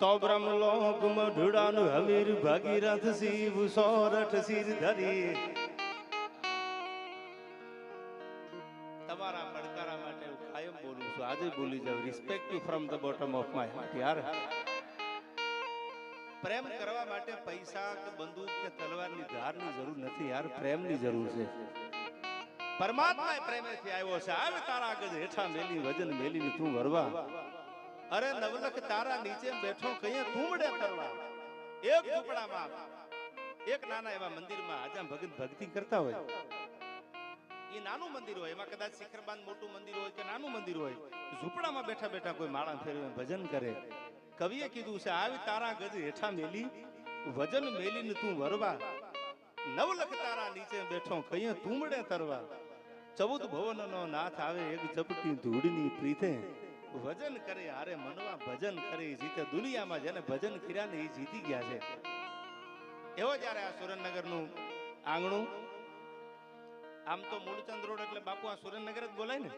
તો બ્રહ્મલોક મઢડાનું હમીર ભગીરથ શિવ સોરઠ શિર ધરી. તમારા પડકારા માટે હું કાયમ બોલું છું. આજે બોલી જાઉં. Respect you from the bottom of my heart યાર. પ્રેમ કરવા માટે પૈસા કે બંદૂક કે તલવારની ધારની જરૂર નથી, યાર. પ્રેમની જરૂર છે. પરમાત્મા પ્રેમેથી આવ્યો છે. આવે તારા આગળ હેઠા મેલી, વજન મેલીને તું વરવા. અરે નવલખ, તારા નીચે બેઠો કહીએ, તું મડે તરવા. એક ઝૂંપડામાં, એક નાના એવા મંદિરમાં આજા ભગત ભક્તિ કરતા હોય. એ નાનું મંદિર હોય, એમાં કદાચ શિખરબાન મોટું મંદિર હોય કે નાનું મંદિર હોય, ઝૂંપડામાં બેઠા બેઠા કોઈ માળા ફેરવે, ભજન કરે. કવિએ કીધું છે આવી તારા ગજ હેઠા મેલી, વજન મેલીને તું વરવા. નવલખ તારા નીચે બેઠો કહીએ તુમડે તરવા. ચૌદ ભવનનો નાથ આવે, એક ચપટી ધૂળની પ્રીતે ભજન કરે, હારે મનવા ભજન કરે જીતે દુનિયામાં જેને ભજન કર્યા ને એ જીતી ગયા છે. એવો જ્યારે આ સુરેન્દ્રનગરનું આંગણું. આમ તો મૂળચંદ રોડ એટલે બાપુ આ સુરેન્દ્રનગર જ બોલાય ને?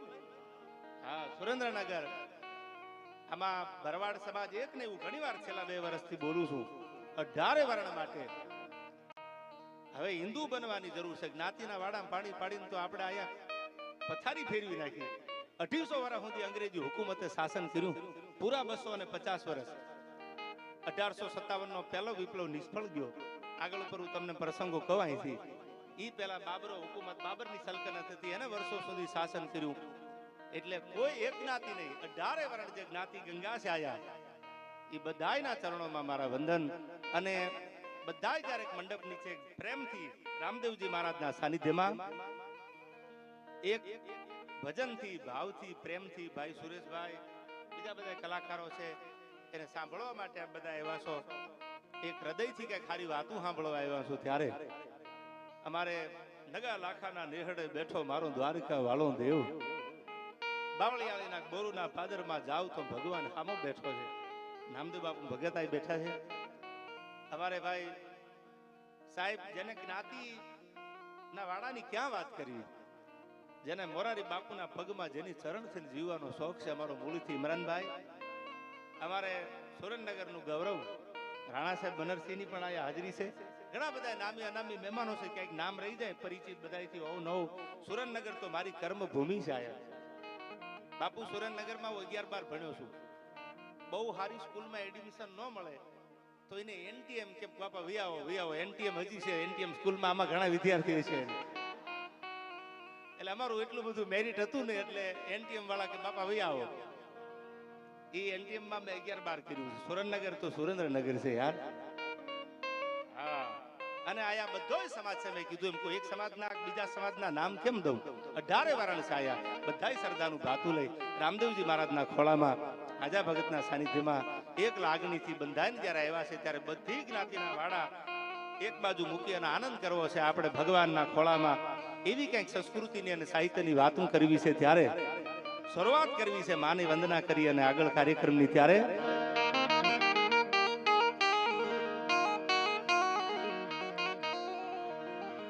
હા, સુરેન્દ્રનગર. આમાં ભરવાડ સમાજ એક ને એવું ઘણી વાર છેલ્લા બે વર્ષથી બોલું છું. અઢારે વર્ણ માટે. હવે હિન્દુ બનવાની જરૂર છે. જ્ઞાતિના વાડામાં પાણી પાડીને તો આપણે અહીંયા પથારી ફેરવી નાખી. અઢીસો વર્ષ સુધી અંગ્રેજી હુકુમતે શાસન કર્યું. પૂરા બસો અને પચાસ વર્ષ. અઢારસો સત્તાવન નો પહેલો વિપ્લવ નિષ્ફળ ગયો. આગળ ઉપર હું તમને પ્રસંગો કહું છે એ પહેલા બાબરો હુકુમત બાબરની સલ્તનત હતી. એને વર્ષો સુધી શાસન કર્યું. એટલે કોઈ એક જ્ઞાતિ નહીં. અઢારે વર્ણ જે જ્ઞાતિ ગંગા છે આયા. એ બધાયના ચરણોમાં મારા વંદન. અને બધાય જ્યારે મંડપ નીચે પ્રેમથી રામદેવજી મહારાજના સાનિધ્યમાં એક ભજનથી, ભાવથી, પ્રેમથી ભાઈ સુરેશભાઈ, બીજા બધા કલાકારો છે એને સાંભળવા માટે બધા એવા છો. એક હૃદયથી કઈ ખાલી વાતું સાંભળવા આવ્યા છો ત્યારે. અમારે નગા લાખાના નેહડે બેઠો મારો દ્વારિકા વાળો દેવ. બાવળિયાળીના બોરુના પાદરમાં જાવ તો ભગવાન સામો બેઠો છે. નામદેવ બાપુ ભગત બેઠા છે. અમારે ભાઈ સાહેબ, જેને જ્ઞાતિ ના વાડાની ક્યાં વાત કરવી? જેને મોરારી બાપુના પગમાં જેની ચરણથી જીવવાનો શોખ છે અમારો મૂળથી ઇમરાનભાઈ. અમારે સુરેન્દ્રનગરનું ગૌરવ, રાણા સાહેબ બનરસિંહની પણ અહીંયા હાજરી છે. ઘણા બધા નામી અનામી મહેમાનો છે, ક્યાંક નામ રહી જાય, પરિચિત બધાથી હોવ નવ સુરેન્દ્રનગર તો મારી કર્મભૂમિ છે આયા બાપુ સુરેન્દ્રનગરમાં હું અગિયાર બાર ભણ્યો છું. બહુ સારી સ્કૂલમાં એડમિશન ન મળે તો એને એનટીએમ કે બાપા વિયાવો વિયાવો એનટીએમ હજી છે, એનટીએમ સ્કૂલમાં આમાં ઘણા વિદ્યાર્થીઓ છે. એટલે અમારું એટલું બધું મેરિટ હતું ને એટલે એનટીએમ વાળા કે બાપા વિયાવો એ એનટીએમમાં મેં અગિયાર બાર કર્યું છે. સુરેન્દ્રનગર તો સુરેન્દ્રનગર છે યાર. હા. અને આયા બધો સમાજ છે મેં કીધું એમ કોઈ એક સમાજના બીજા સમાજના નામ કેમ દઉં? અઢારે વારાણસી આયા. બધાય સરદારનું ભાતું લઈ. રામદેવજી મહારાજના ખોળામાં આજા ભગતના સાનિધ્યમાં એક લાગણીથી બંધાઈને જ્યારે આવ્યા છે ત્યારે બધી જ્ઞાતિના વાળા એક બાજુ મૂકી અને આનંદ કરવો છે આપણે ભગવાનના ખોળામાં એવી કંઈક સંસ્કૃતિની અને સાહિત્યની વાતો કરવી છે ત્યારે, શરૂઆત કરવી છે માની વંદના કરી અને આગળ કાર્યક્રમની ત્યારે.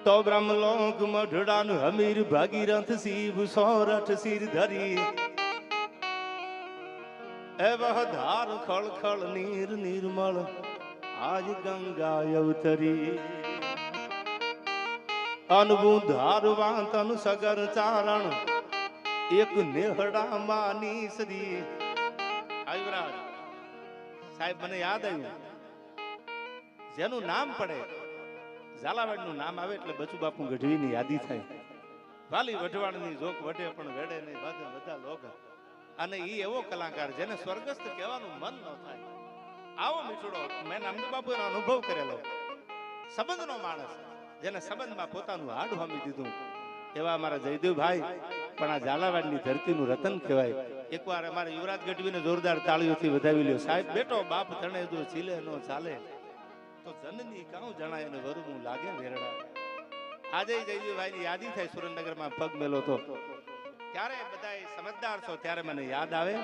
તો બ્રહ્મલોક મઢડાનું હમીર ભાગીરથ શિવ સોરઠ શિર ધરી. એ ધાર ખળ ખળ નીર નિર્મળ આજ ગંગા અવતરી અનબું ધારવા તન સગર ચારણ. એક નેહડા માની શ્રી આયુરાજ સાહેબ, મને યાદ આવ્યું. જેનું નામ પડે, ઝાલાવાડનું નામ આવે એટલે બચુ બાપુ ગઢવીની યાદી થાય. વાલી વઢવાડની જોક વઢે પણ વેડે નહીં, વાદે બધા લોક અને ઈ એવો કલાકાર જેને સ્વર્ગસ્થ કહેવાનું મન ન થાય. આવો મીઠડો. મેં નામદેવ બાપુ એનો અનુભવ કરેલો. સંબંધનો માણસ. જેને સંબંધમાં પોતાનું હાડ હોમી દીધું. એવા અમારા જયદેવભાઈ, પણ આ ઝાલાવાડની ધરતીનું રતન કહેવાય. એકવાર અમારે યુવરાજ ગઢવીને જોરદાર તાળીઓથી વધાવી લ્યો. સાહેબ, બેટો, બાપ ધણે જો ચીલે નો ચાલે તો જનની કાઉ જણાય ને વરનું લાગે વેરડા. આજે જયદેવભાઈ ની યાદી થાય સુરેન્દ્રનગરમાં પગ મેલો તો. ત્યારે બધા સમજદાર છો, ત્યારે મને યાદ આવે.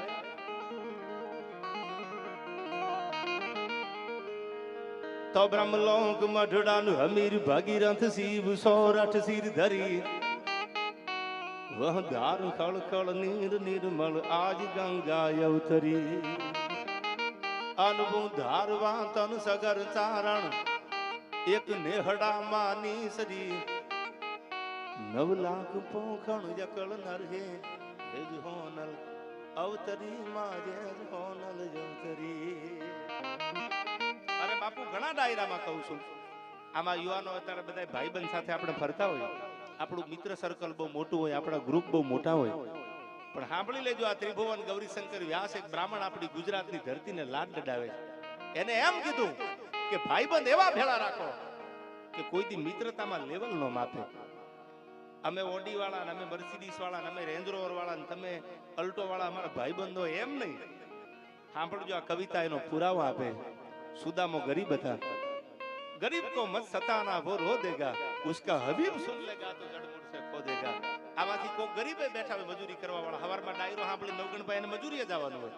તો બ્રહ્મલોક મઢડાનું હમીર ભગીરથ શિવ સોરઠ શિર ધરી. વહદાર ખળખળ નીર નિર્મળ આજ ગંગા અવતરી અનબુ ધારવા તન સગર ચારણ, એક નેહડામાં નીસરી. નવ લાખ પોખણ જકળ નર હે હેજ હોનલ અવતરી મારે હોનલ અવતરી અરે બાપુ ઘણા ડાયરામાં કહું છું. આમાં યુવાનો અત્યારે બધા ભાઈબંધ સાથે આપણે ફરતા હોય. આપણું મિત્ર સર્કલ બહુ મોટું હોય, આપણા ગ્રુપ બહુ મોટા હોય. પણ સાંભળી લેજો આ ત્રિભુવન ગૌરીશંકર વ્યાસ એક બ્રાહ્મણ આપણી ગુજરાતની ધરતીને લાડ લડાવે છે. એને એમ કીધું કે ભાઈબંધ એવા ભેળા રાખો કે કોઈ દી મિત્રતામાં લેવલ નો માપે. અમે ઓડી વાળા અમે મર્સિડીસ વાળા અમે રેન્જ રોવર વાળા તમે અલ્ટો વાળા અમારા ભાઈબંધો એમ નહીં. સાંભળજો આ કવિતા એનો પુરાવો આપે. સુદામો ગરીબ હતા. ગરીબ કો મત સતાના વો રો દેગા, ઉસકા હબીબ સુન લેગા તો જડમૂળ સે ખો દેગા. આમાંથી કોઈ ગરીબે બેઠા મજૂરી કરવા વાળા હવારમાં ડાયરો સાંભળી નવગણભાઈ એને મજૂરીએ જવાનું હોય.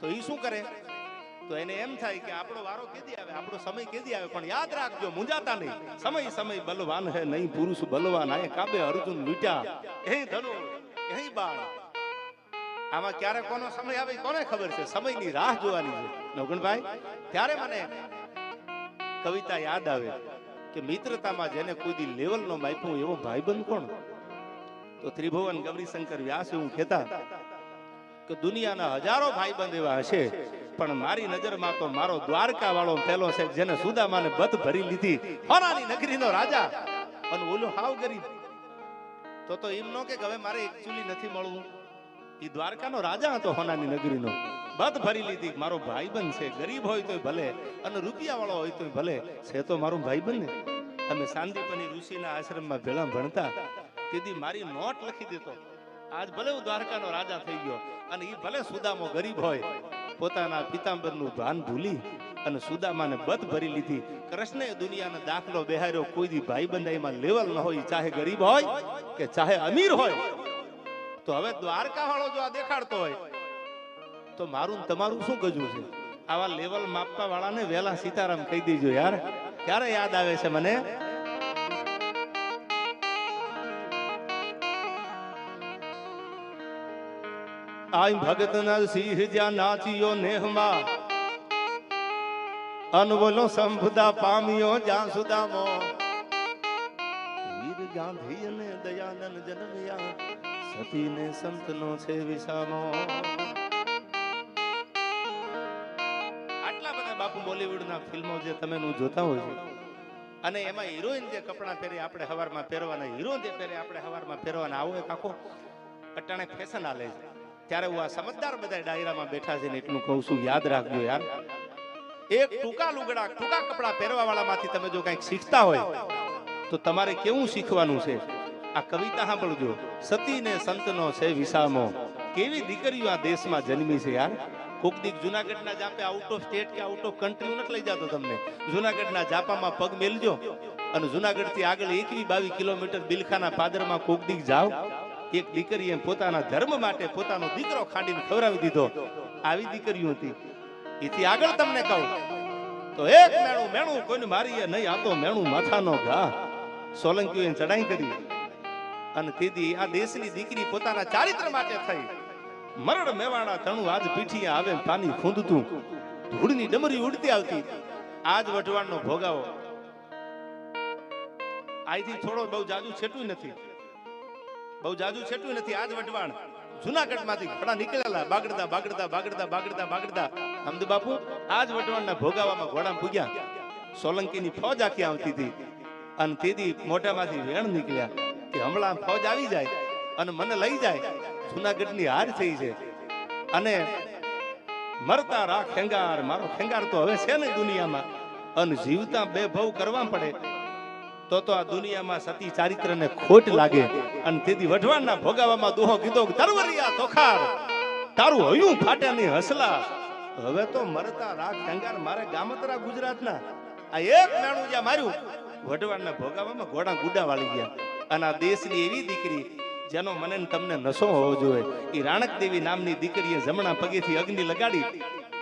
તો એ શું કરે? તો એને એમ થાય કે આપણો વારો કેદી આવે, આપણો સમય કેદી આવે, પણ યાદ રાખજો મુંજાતા નહીં. સમય સમય, બલવાન હે નહીં, પુરુષ બલવાન હે કાબે અર્જુન લૂટ્યા. એ ધનુર એ બાળ આમાં ક્યારે કોનો સમય આવે કોને ખબર છે? સમયની રાહ જોવાની છે. નવગણભાઈ ત્યારે મને કવિતા યાદ આવે કે મિત્રતામાં જેને કોઈ લેવલનો લેવલ માપ્યું એવો ભાઈબંધ કોણ? તો ત્રિભુવન ગૌરીશંકર વ્યાસ એવું કહેતા કે દુનિયાના હજારો ભાઈબંધ એવા હશે, પણ મારી નજરમાં તો મારો દ્વારકા વાળો પેલો છે જેને સુદામાને બધ ભરી લીધી. હોનાની નગરીનો રાજા. અને ઓલો હાવ ગરીબ તો તો એમ નો કે હવે મારે એકચ્યુઅલી નથી મળવું. એ દ્વારકાનો રાજા હતો હોનાની નગરીનો. બધ ભરી લીધી, મારો ભાઈબંધ છે, ગરીબ હોય તોય ભલે અને રૂપિયા વાળો હોય તોય ભલે, છે તો મારો ભાઈબંધ ને અમે શાંતિપની ઋષિના આશ્રમમાં ભેળા ભણતા, તેથી મારી નોટ લખી દેતો આજ ભલે હું દ્વારકાનો રાજા થઈ ગયો અને એ ભલે સુદામો ગરીબ હોય, પોતાના પિતાંબરનું ભાન ભૂલી અને સુદામાને બધ ભરી લીધી. કૃષ્ણએ દુનિયાનો દાખલો બેહાર્યો, કોઈ દી ભાઈબંધ એમાં લેવલ ન હોય ચાહે ગરીબ હોય કે ચાહે અમીર હોય. તો હવે દ્વારકા વાળો જો આ દેખાડતો હોય, તો મારું તમારું શું ગજવું છે? આવા લેવલ માપવા વાળાને વેલા સીતારામ કહી દેજો યાર. ક્યારે યાદ આવે છે મને? આઈ ભગત ના સિંહ જ્યાં નાચ્યો નેહમાં, અનવલો સંભદા પામ્યો જ્યાં સુદામો. વીર ગાંધી અને દયાનંદ જન્મ્યા. સતીને સંતનો છે વિસામો. આટલા બધા બાપુ બોલીવુડના ફિલ્મો જે તમે જોતા હોય છે. અને એમાં હિરોઈન જે કપડાં પહેરે આપણે હવારમાં પહેરવાના હીરો જે પહેરે આપણે હવારમાં પહેરવાના, આવો એક આખો અટાણે ફેશન આલે છે. ત્યારે હું આ સમજદાર બધા ડાયરામાં બેઠા છે ને એટલું કહું છું, યાદ રાખજો યાર. એક ટૂંકા લુગડા, ટૂંકા કપડા પહેરવા વાળામાંથી તમે જો કંઈક શીખતા હોય, તો તમારે કેવું શીખવાનું છે? આ કવિતા સાંભળજો. સતી ને સંતનો છે વિસામો. કેવી દીકરીઓ આ દેશમાં જન્મી છે યાર? કોક દીક જુનાગઢના જાપે આઉટ ઓફ સ્ટેટ કે આઉટ ઓફ કન્ટ્રી નથી લઈ જતો તમને. જુનાગઢના જાપામાં પગ મેલજો અને જુનાગઢથી આગળ એકવી બાવીસ કિલોમીટર બિલખાના પાદરમાં કોક દીક જાઓ એક દીકરીએ પોતાના ધર્મ માટે પોતાનો દીકરો ખાંડીને ખવડાવી દીધો. આવી દીકરીઓ હતી. એથી આગળ તમને કહું. તો એક મેણું મેણું કોઈને મારીએ નહીં, આ તો મેણું માથાનો ઘા. સોલંકીઓએ ચડાઈ કરી. અને તેથી આ દેશની દીકરી પોતાના ચારિત્ર માટે થઈ. મરણ મેવાડા તણું આજ પીઠી આવે પાણી ખૂંદતું. ધૂળની ડમરી ઉડતી આવતી. આજ વઢવાણનો ભોગાવો. આઈથી થોડો બહુ જાજુ છેટું નથી. બહુ જાજુ છેટું નથી. આજ વઢવાણ જુનાગઢમાંથી ઘોડા નીકળેલા. બાગડતા બાગડતા બાગડતા બાગડતા બાગડતા અમદ બાપુ, આજ વટવાણના ભોગાવામાં ઘોડા પૂગ્યા. સોલંકીની ફોજ આખી આવતી હતી. અને તેથી મોઢામાંથી વેણ નીકળ્યા. કે હમણાં ફોજ આવી જાય અને મને લઈ જાય. જુનાગઢની હાર થઈ છે. અને મરતા રા ખેંગાર. મારો ખેંગાર તો હવે છે ને દુનિયામાં. અને જીવતા બે ભવ કરવા પડે. તો તો આ દુનિયામાં સતી ચારિત્રને ખોટ લાગે. અને તેથી વઢવાણના ભોગાવામાં દુહો કીધો તરવરિયા તોખાર, તારું હયું ફાટે ની હસલા. હવે તો મરતા રા ખેંગાર મારે ગામતરા ગુજરાતના. આ એક નાણું જ્યાં માર્યું, વઢવાણના ભોગાવામાં ઘોડા ગુડા વાળી ગયા. અને આ દેશની એવી દીકરી જેનો મને તમને નશો હોવો જોઈએ. એ રાણક દેવી નામની દીકરીએ જમણા પગેથી અગ્નિ લગાડી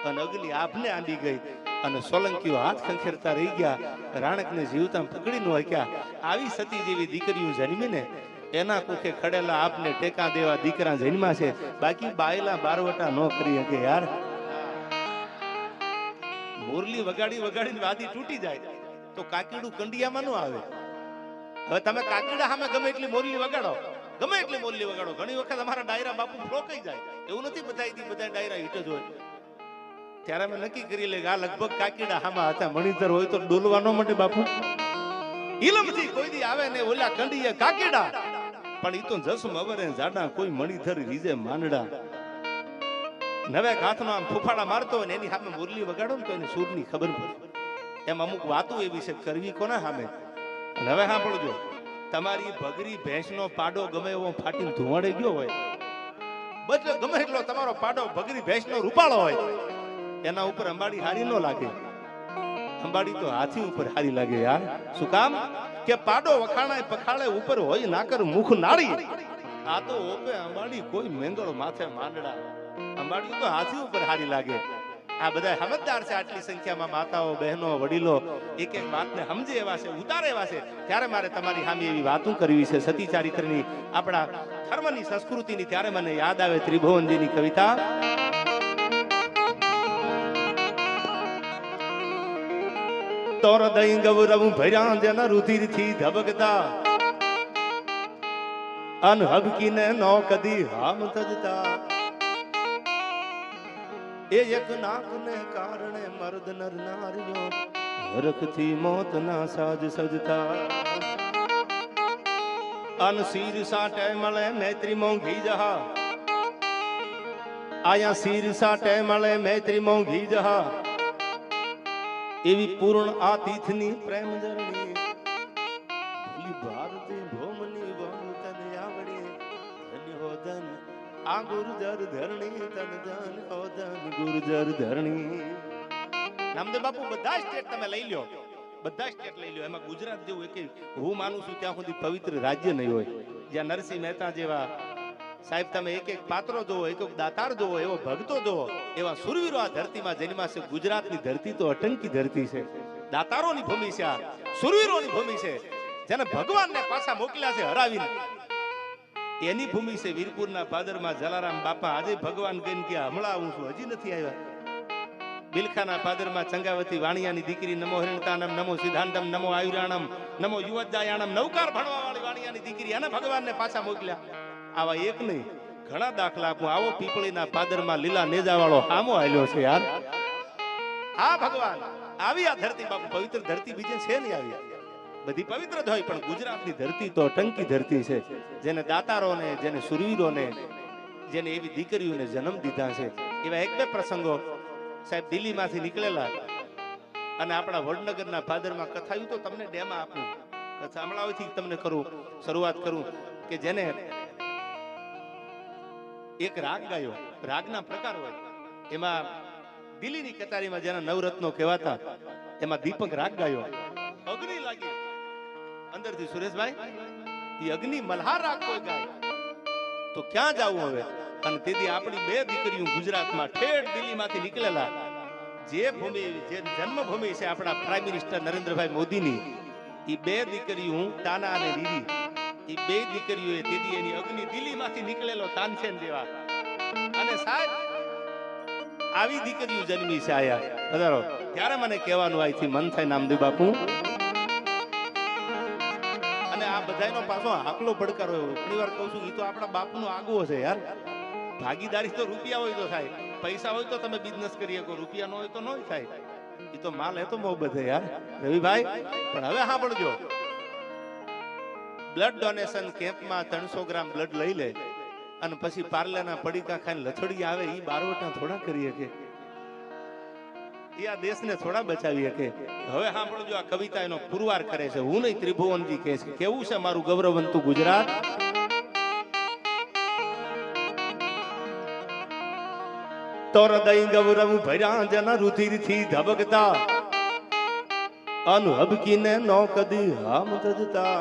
અને અગ્નિ આપને આંડી ગઈ. અને સોલંકીઓ હાથ ખંખેરતા રહી ગયા. રાણકને જીવતા પકડી ન હક્યા આવી સતી જેવી દીકરીઓ જન્મીને એના કુખે ખડેલા આપને ટેકા દેવા દીકરા જન્મા છે. બાકી બાયલા બારવટા ન કરી શકે યાર. મુરલી વગાડી વગાડીને વાદી તૂટી જાય. તો કાકીડું કંડિયામાં ન આવે. હવે તમે કાકીડા સામે ગમે એટલી મોરલી વગાડો, ગમે એટલી મોરલી વગાડો, ઘણી વખત અમારા ડાયરા બાપુ ફ્લોકાઈ જાય. એવું નથી બધા દી બધા ડાયરા હિટ જ હોય. ત્યારે અમે નક્કી કરી લે કે આ લગભગ કાકીડા હામાં હતા. મણિધર હોય તો ડોલવાનો માટે બાપુ. ઇલમથી કોઈ દી આવે ને ઓલા કંડીએ કાકીડા. પણ ઈ તો જસમ અવરે જાડા કોઈ મણિધર રીજે માંડડા. નવે હાથમાં આમ ફૂફાડા મારતો ને એની સામે મુરલી વગાડો ને તો એને સૂરની ખબર પડે. એમ અમુક વાતો એવી છે કરવી કોના સામે? હવે સાંભળજો. તમારી ભગરી ભેંસનો પાડો ગમે એવો ફાટીને ધુવાડે ગયો હોય, બદલે ગમે એટલો તમારો પાડો ભગરી ભેંસનો રૂપાળો હોય, એના ઉપર અંબાડી હારી ન લાગે. અંબાડી તો હાથી ઉપર હારી લાગે યાર. શું કામ? કે પાડો વખાણાય પખાળે ઉપર હોય નાકર મુખ નાળી આ તો ઓપે અંબાડી કોઈ મેંગળ માથે માંડડા અંબાડી તો હાથી ઉપર હારી લાગે. આ બધા સમજદાર છે આટલી સંખ્યામાં માતાઓ, બહેનો, વડીલો, એક એક વાતને સમજે એવા છે, ઉતારે એવા છે. ત્યારે મારે તમારી સામે એવી વાતું કરવી છે સતી ચારિત્રની આપણા ધર્મની, સંસ્કૃતિની. ત્યારે મને યાદ આવે ત્રિભુવનજીની કવિતા. તોર દઈ ગૌરવ ભર્યા જન રુધિરથી ધબકતા. અન હબકીને નો કદી હામ તજતા એ એક નાકને કારણે મર્દ નર નારીઓ હરખથી મોતના સાજ સજતા. અન શીર સાટે મળે મૈત્રી મોંઘી જહા. આયા શીર સાટે મળે મૈત્રી મોંઘી જહા. એવી પૂર્ણ આ તીથની પ્રેમ જરણી. ભૂલી ભારતી ભોમની વહુ તને આવડી. ધન્ય હો ધન આ ગુરુજર ધરણી તન ધન ઓ ધન ગુરુજર ધરણી. નામદેવ બાપુ, બધા સ્ટેટ તમે લઈ લ્યો. બધા સ્ટેટ લઈ લ્યો. એમાં ગુજરાત જેવું એક હું માનું છું ત્યાં સુધી પવિત્ર રાજ્ય નહીં હોય. જ્યાં નરસિંહ મહેતા જેવા સાહેબ તમે એક એક પાત્રો જોવો, એક એક દાતાર જોવો, એવો ભક્તો જોવો, એવા સુરવીરો આ ધરતીમાં જન્મા છે. ગુજરાતની ધરતી તો અટંકી ધરતી છે. દાતારોની ભૂમિ છે આ, સુરવીરોની ભૂમિ છે. જેને ભગવાનને પાછા મોકલ્યા છે હરાવીને. એની ભૂમિ છે વીરપુરના પાદરમાં જલારામ બાપા. આજે ભગવાન કહીને કે હમણાં આવું છું, હજી નથી આવ્યા. બિલખાના પાદરમાં ચંગાવતી વાણિયાની દીકરી, નમો હરિણતાનમ, નમો સિદ્ધાંતમ, નમો આયુરાણમ, નમો યુવજાયાણમ નવકાર ભણવા વાળી વાણિયાની દીકરી અને ભગવાનને પાછા મોકલ્યા. આવા એક નહીં, ઘણા દાખલા આપું. આવો પીપળીના પાદરમાં લીલા નેજા વાળો હામો આવ્યો છે યાર. આ ભગવાન, આવી આ ધરતી બાપુ પવિત્ર ધરતી બીજે છે નહીં આવી? બધી પવિત્ર હોય, પણ ગુજરાતની ધરતી તો ટંકી ધરતી છે. જેને દાતારોને, જેને સુરવીરોને, જેને એવી દીકરીઓને જન્મ દીધા છે. એવા એક બે પ્રસંગો સાહેબ દિલ્હીમાંથી નીકળેલા. અને આપણા વડનગરના ફાધરમાં કથાયું તો તમને ડેમાં આપું. કથા હમણાંથી તમને કરું, શરૂઆત કરું, કે જેને એક રાગ ગાયો. રાગના પ્રકાર હોય. એમાં દિલ્હીની કતારીમાં જેના નવરત્નો કહેવાતા, એમાં દીપક રાગ ગાયો. અંદરથી સુરેશભાઈ એ અગ્નિ મલ્હાર રાગ ગાય તો ક્યાં જવું હવે? અને તેથી આપણી બે દીકરીઓ ગુજરાતમાં ઠેઠ દિલ્હીમાંથી નીકળેલા. જે ભૂમિ, જે જન્મભૂમિ છે આપણા પ્રાઇમ મિનિસ્ટર નરેન્દ્રભાઈ મોદીની એ બે દીકરીઓ, તાના અને રીરી એ બે દીકરીઓએ તેથી એની અગ્નિ દિલ્હીમાંથી નીકળેલો તાનસેન જેવા. અને સાહેબ, આવી દીકરીઓ જન્મી છે આયા. બધારો ત્યારે મને કહેવાનું આઈથી મન થાય નામદેવ બાપુ. બધાયનો પાછો હાકલો પડકાર હોય. ઘણી વાર કહું છું એ તો આપણા બાપનો આગવો છે યાર. ભાગીદારી તો રૂપિયા હોય તો થાય. પૈસા હોય તો તમે બિઝનેસ કરી શકો, રૂપિયા ન હોય તો ન થાય. એ તો માલ હે તો બહુ બધે યાર. રવિભાઈ, પણ હવે સાંભળજો. બ્લડ ડોનેશન કેમ્પમાં ત્રણસો ગ્રામ બ્લડ લઈ લે. અને પછી પાર્લેના પડીકા ખાઈને લથડી આવે એ બારવટા થોડા કરી શકે. એ આ દેશને થોડા બચાવી શકે. હવે સાંભળજો આ કવિતા એનો પુરવાર કરે છે. હું નહીં, ત્રિભુવનજી કહે છે, કેવું છે મારું ગૌરવંતું ગુજરાત? તો હૃદય ગૌરવ ભર્યા જના રુધિરથી ધબકતા. અનુહબકીને નો કદી હામ તજતા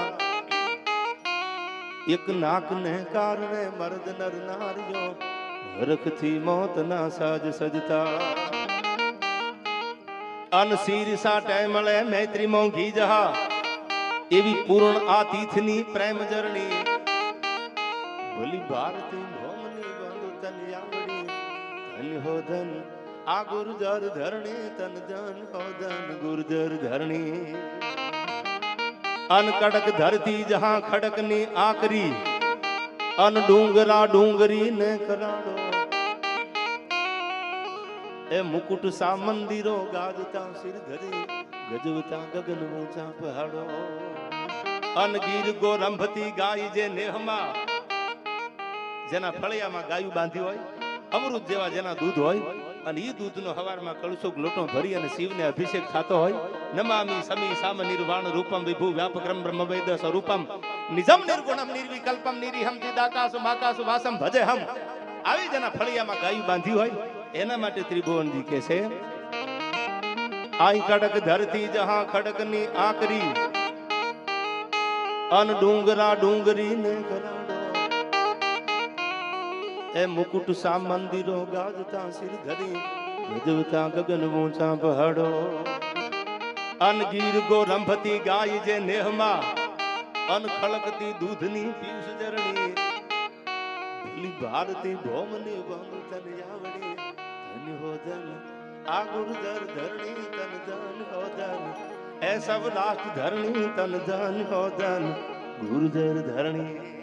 એક નાકને કારણે મર્દ નર નારીઓ મોત ના સાજ સજતા. અન ટેમળે મૈત્રી મોંઘી જહા. એવી પૂર્ણ આ તીથની પ્રેમ જરણી. ભલી ભારતી ભોમની બંધ તન આવડી. ધન હો ધન, આ ગુરુજર ધરણી, તન ધન હો ધન ગુરુજર ધરણી. અન કડક ધરતી જહા ખડકની આકરી. અન ડુંગરા ડુંગરી ને કરાડો એ મુકુટ સા મંદિરો ગાજતા શિર ધરી, ગજવતા ગગન ઊંચા પહાડો અન ગીર ગોરંભતી ગાય જે નેહમાં, જેના ફળિયામાં ગાયું બાંધી હોય, અમૃત જેવા જેના દૂધ હોય, અને એ દૂધનો હવારમાં કળશો લોટો ભરી અને શિવને અભિષેક થતો હોય, નમામી સમી સામ નિર્વાણ રૂપમ વિભુ વ્યાપક્રમ બ્રહ્મ વૈદ સ્વરૂપમ નિજમ નિર્ગુણમ નિર્વિકલ્પમ નિરીહમ ચિદાકાશુ માકાશુ વાસમ ભજે હમ આવી જેના ફળિયામાં ગાયું બાંધી હોય એના માટે ત્રિભુવનજી કે છે, આઈ કડક ધરતી જહા ખડકની આકરી, અન ડુંગરા ડુંગરી ને એ મુકુટ સા મંદિરો ગાજતા સિર ધરી ગજવતા ગગન ઊંચા પહાડો અન ગીર ગો રંભતી ગાય જે નેહમાં, અન ખળકતી દૂધની પીયુષ જરણી ભલી ભારતી ભોમની ભોમ તન આવડી ધન હો ધન આ ગુરુધર ધરણી તન ધન હો ધન એ સબ રાષ્ટ્ર ધરણી તન ધન હો ધન ગુરુધર ધરણી